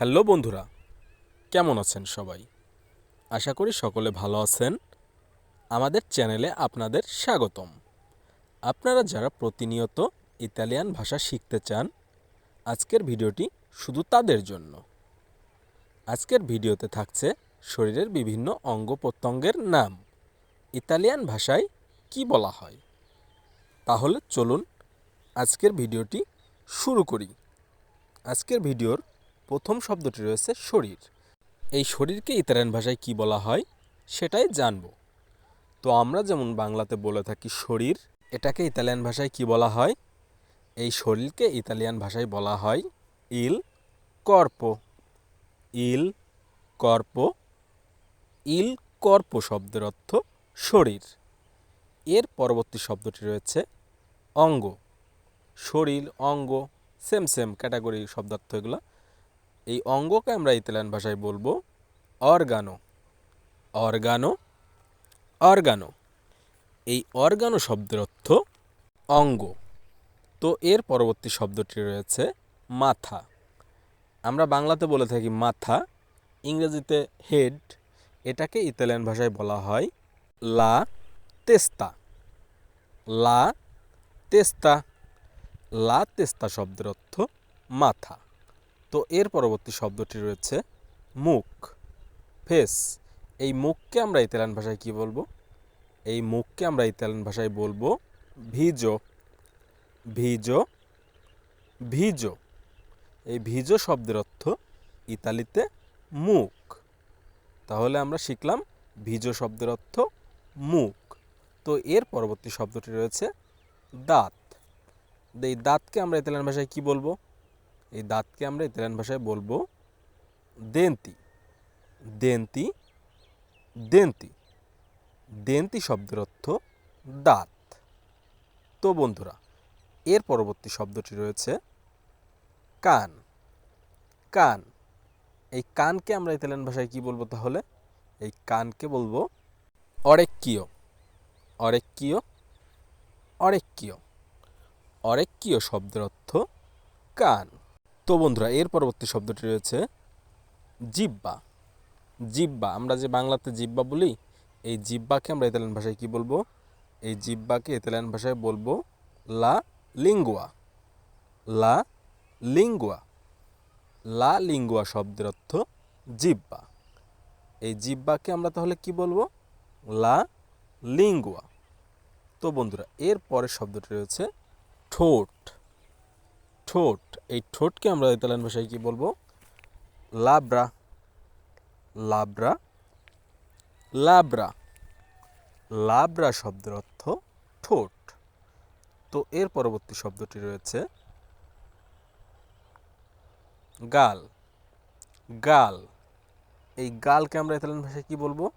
Hello বন্ধুরা, কেমন আছেন সবাই? আশা করি সকলে ভালো আছেন। আমাদের চ্যানেলে আপনাদের স্বাগতম। আপনারা যারা প্রতিনিয়ত ইতালিয়ান ভাষা শিখতে চান, আজকের ভিডিওটি শুধু তাদের জন্য। আজকের ভিডিওতে থাকছে শরীরের বিভিন্ন অঙ্গ প্রত্যঙ্গের নাম। ইতালিয়ান ভাষায় কি বলা হয়? তাহলে চলুন আজকের ভিডিওটি শুরু করি। আজকের ভিডিওর প্রথম শব্দটি রয়েছে শরীর। এই শরীরকে ইতালিয়ান ভাষায় কি বলা হয়? সেটাই জানব। তো আমরা যেমন বাংলাতে বলে থাকি শরীর, এটাকে ইতালিয়ান ভাষায় কি বলা হয়? এই শরীরকে ইতালিয়ান ভাষায় বলা হয় ইল কর্প। ইল কর্প ইল কর্প শব্দের অর্থ শরীর। এর পরবর্তী শব্দটি রয়েছে অঙ্গ। শরীর, অঙ্গ সেম সেম ক্যাটাগরি শব্দার্থ এগুলো এই অঙ্গকে আমরা ইতালিয়ান ভাষায় বলব অর্গানো। অর্গানো? অর্গানো। এই অর্গানো শব্দের অর্থ অঙ্গ। তো এর পরবর্তী শব্দটি রয়েছে মাথা। আমরা বাংলাতে বলে থাকি মাথা, ইংরেজিতে হেড। এটাকে ইতালিয়ান ভাষায় বলা হয় লা তেস্তা। লা তেস্তা। লা তেস্তা শব্দের অর্থ মাথা। তো এর পরবর্তী শব্দটি রয়েছে মুখ। ফেস, এই মুখকে আমরা ইতালিয়ান ভাষায় কি বলব? এই মুখকে আমরা ইতালিয়ান ভাষায় বলব ভিজো। ভিজো ভিজো। এই ভিজো শব্দের অর্থ ইতালিতে মুখ। তাহলে আমরা শিখলাম ভিজো শব্দের অর্থ মুখ। তো এর পরবর্তী শব্দটি রয়েছে দাঁত। এই দাঁতকে আমরা ইতালিয়ান ভাষায় কি বলব? এই দাঁতকে আমরা ইতালিয়ান ভাষায় বলব দেন্তি। দেন্তি দেন্তি। দেন্তি শব্দের অর্থ দাঁত। তো বন্ধুরা, এর পরবর্তী শব্দটি রয়েছে কান। কান। এই কানকে আমরা ইতালিয়ান ভাষায় কি বলব তাহলে? এই কানকে বলব অরেক্কিও। অরেক্কিও অরেক্কিও। অরেক্কিও শব্দের অর্থ কান। তো বন্ধুরা, এর পরবর্তী শব্দটি রয়েছে জিব্বা। জিব্বা, আমরা যে বাংলাতে জিব্বা বলি, এই জিব্বাকে আমরা ইতালিয়ান ভাষায় কি বলব? এই জিব্বাকে ইতালিয়ান ভাষায় বলব লা লিঙ্গুয়া। লা লিঙ্গুয়া। লা লিঙ্গুয়া শব্দের অর্থ জিব্বা। এই জিব্বাকে আমরা তাহলে কি বলব? লা লিঙ্গুয়া। তো বন্ধুরা, এর পরের শব্দটি রয়েছে ঠোঁট। ঠোঁট, এই ঠোঁটকে আমরা ইতালিয়ান ভাষায় কি বলব? লাব্রা। লাব্রা? লাব্রা। লাব্রা শব্দের অর্থ ঠোঁট। তো এর পরবর্তী শব্দটি রয়েছে গাল। গাল। এই গালকে আমরা ইতালিয়ান ভাষায় কি বলব?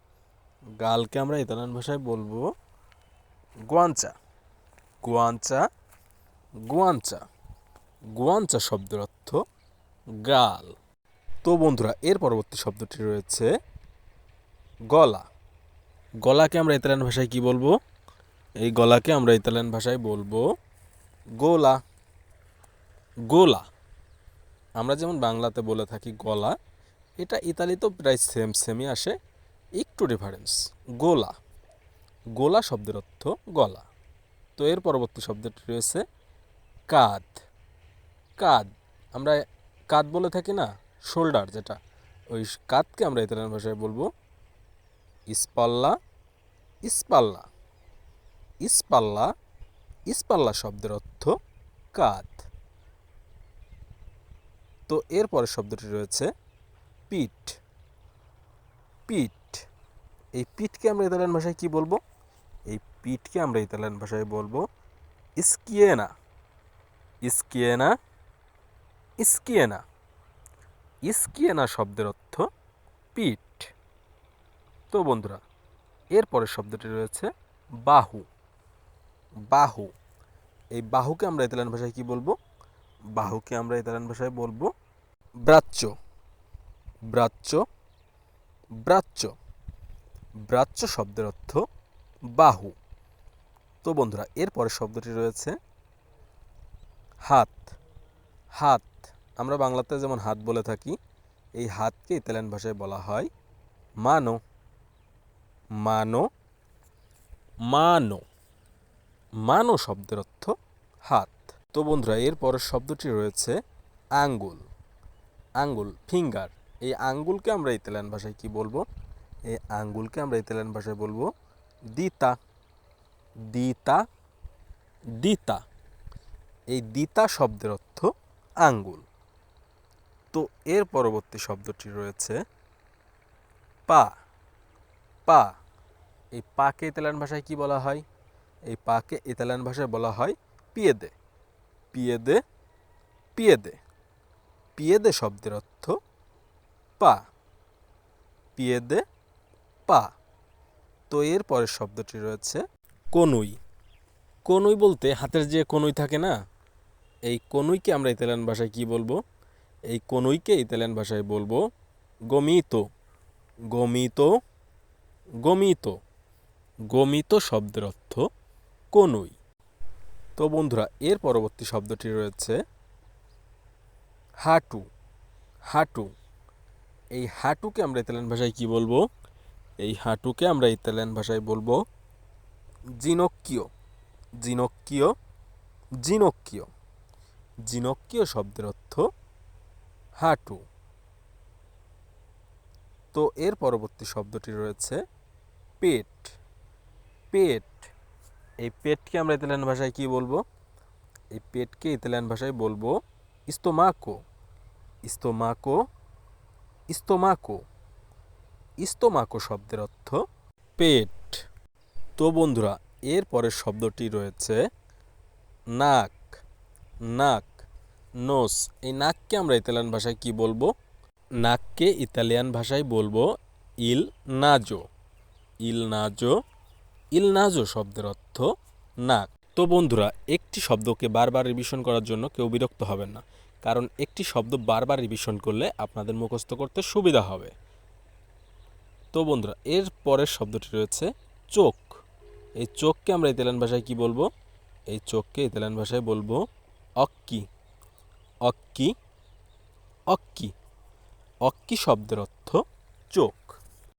গালকে আমরা ইতালিয়ান ভাষায় বলব গোয়াঞ্চা। গোয়াঞ্চা। গোয়াঞ্চা। গোয়াঞ্চা শব্দের অর্থ গাল তো বন্ধুরা, এর পরবর্তী শব্দটি রয়েছে গলা। গলাকে আমরা ইতালিয়ান ভাষায় কি বলব? এই গলাকে আমরা ইতালিয়ান ভাষায় বলব গোলা। গোলা। আমরা যেমন বাংলাতে বলে থাকি গলা, এটা ইতালিতেও প্রায় সেম সেমই আসে। একটু ডিফারেন্স গোলা। গোলা শব্দের অর্থ গলা। তো এর পরবর্তী শব্দটি রয়েছে কাঁধ। কাঁধ। আমরা কাঁধ বলে থাকি না, শোল্ডার যেটা। ওই কাঁধকে আমরা ইতালিয়ান ভাষায় বলব ইস্পাল্লা ইস্পাল্লা। ইস্পাল্লা ইস্পাল্লা শব্দের অর্থ কাঁধ। তো এর পরের শব্দটি রয়েছে পিঠ। পিঠ। এই পিঠকে আমরা ইতালিয়ান ভাষায় কি বলব? এই পিঠকে আমরা ইতালিয়ান ভাষায় বলব ইস্কিয়েনা। ইস্কিয়েনা ইস্কিয়েনা। ইস্কিয়েনা শব্দের অর্থ পিঠ। তো বন্ধুরা এর পরের শব্দটি রয়েছে বাহু। বাহু। এই বাহুকে আমরা ইতালিয়ান ভাষায় কি বলব? বাহুকে আমরা ইতালিয়ান ভাষায় বলব ব্রাচ্য। ব্রাচ্য। ব্রাচ্য। ব্রাচ্য শব্দের অর্থ বাহু। তো বন্ধুরা এর পরের শব্দটি রয়েছে হাত। হাত। আমরা বাংলাতে যেমন হাত বলে থাকি, এই হাতকে ইতালিয়ান ভাষায় বলা হয় মানো। মানো মানো। মানো শব্দের অর্থ হাত। তো বন্ধুরা, এর পরের শব্দটি রয়েছে আঙ্গুল। আঙ্গুল, ফিঙ্গার। এই আঙ্গুলকে আমরা ইতালিয়ান ভাষায় কি বলব? এই আঙ্গুলকে আমরা ইতালিয়ান ভাষায় বলব দিতা। দিতা দিতা। এই দিতা শব্দের অর্থ আঙ্গুল। তো এর পরবর্তী শব্দটি রয়েছে পা। পা। এই পাকে ইতালিয়ান ভাষায় কি বলা হয়? এই পাকে ইতালিয়ান ভাষায় বলা হয় পিয়েদে। পিয়েদে পিয়েদে। পিয়েদে শব্দের অর্থ পা। পিয়েদে, পা। তো এর পরের শব্দটি রয়েছে কনুই। কনুই বলতে হাতের যে কনুই থাকে না, এই কনুইকে আমরা ইতালিয়ান ভাষায় কি বলব? এই কনুইকে ইতালিয়ান ভাষায় বলব গমিত। গমিত? গমিত। গমিত শব্দের অর্থ কনুই। তো বন্ধুরা, এর পরবর্তী শব্দটি রয়েছে হাঁটু। হাঁটু। এই হাঁটুকে আমরা ইতালিয়ান ভাষায় কি বলব? এই হাঁটুকে আমরা ইতালিয়ান ভাষায় বলব জিনক্কিও। জিনক্কিও? জিনক্কিও। জিনক্কিও শব্দের অর্থ হাঁটু। তো এর পরবর্তী শব্দটি রয়েছে পেট। পেট। এই পেটকে আমরা ইতালিয়ান ভাষায় কি বলব? এই পেটকে ইতালিয়ান ভাষায় বলব ইস্তোমাকো। ইস্তোমাকো ইস্তোমাকো। ইস্তোমাকো শব্দের অর্থ পেট। তো বন্ধুরা, এর পরের শব্দটি রয়েছে নাক। নাক। নোস। এই নাককে আমরা ইতালিয়ান ভাষায় কি বলব? নাককে ইতালিয়ান ভাষায় বলব ইল নাজো। ইল নাজো ইল নাজো শব্দের অর্থ নাক। তো বন্ধুরা, একটি শব্দকে বারবার রিভিশন করার জন্য কেউ বিরক্ত হবেন না, কারণ একটি শব্দ বারবার রিভিশন করলে আপনাদের মুখস্থ করতে সুবিধা হবে। তো বন্ধুরা, এর পরের শব্দটি রয়েছে চোখ। এই চোখকে আমরা ইতালিয়ান ভাষায় কি বলব? এই চোখকে ইতালিয়ান ভাষায় বলব অক্কি। অক্কি অক্কি অক্কি শব্দের অর্থ চোখ।